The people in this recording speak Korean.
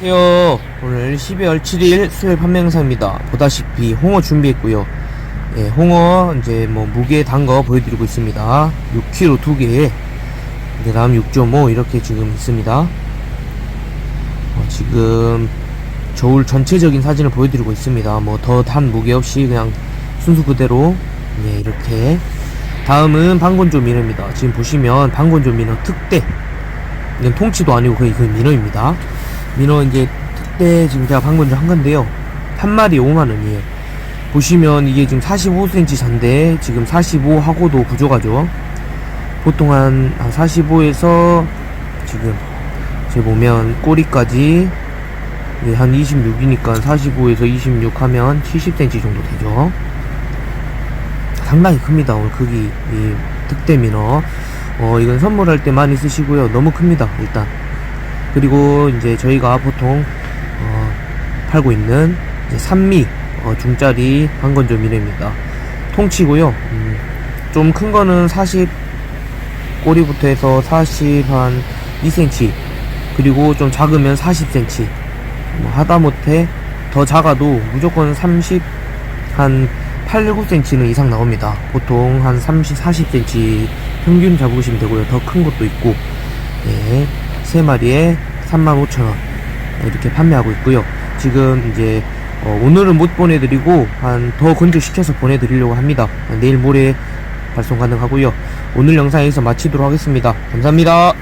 안녕하세요. 오늘 12월 7일 수요일 판매 영상입니다. 보다시피 홍어 준비했고요. 예, 홍어 이제 뭐 무게 단 거 보여드리고 있습니다. 6kg 두 개. 그 다음 6.5 이렇게 지금 있습니다. 어, 지금 저울 전체적인 사진을 보여드리고 있습니다. 뭐 더 단 무게 없이 그냥 순수 그대로 예, 이렇게. 다음은 방건조 민어입니다. 지금 보시면 방건조 민어 특대. 이건 통치도 아니고 거의 그 민어입니다. 민어 이제 특대 지금 제가 방금 좀한 건데요. 한 마리 5만 원이에요. 보시면 이게 지금 45cm 잔데 지금 45하고도 부족하죠. 보통 한, 한 45에서 지금 제 보면 꼬리까지 예, 한 26이니까 45에서 26 하면 70cm 정도 되죠. 상당히 큽니다. 오늘 크기 이 특대 민어. 어 이건 선물할 때 많이 쓰시고요. 너무 큽니다. 일단. 그리고 이제 저희가 보통 어, 팔고 있는 이제 산미 어, 중짜리 한건조 미래입니다. 통치고요. 음, 좀큰 거는 40 꼬리부터 해서 40 한 2cm 그리고 좀 작으면 40cm 뭐 하다못해 더 작아도 무조건 30 한 8, 9cm는 이상 나옵니다. 보통 한 30, 40cm 평균 잡으시면 되고요. 더 큰 것도 있고 예, 세 마리에 35,000원 이렇게 판매하고 있고요. 지금 이제 어, 오늘은 못 보내드리고 한 더 건조시켜서 보내드리려고 합니다. 내일 모레 발송 가능하고요. 오늘 영상 여기서 마치도록 하겠습니다. 감사합니다.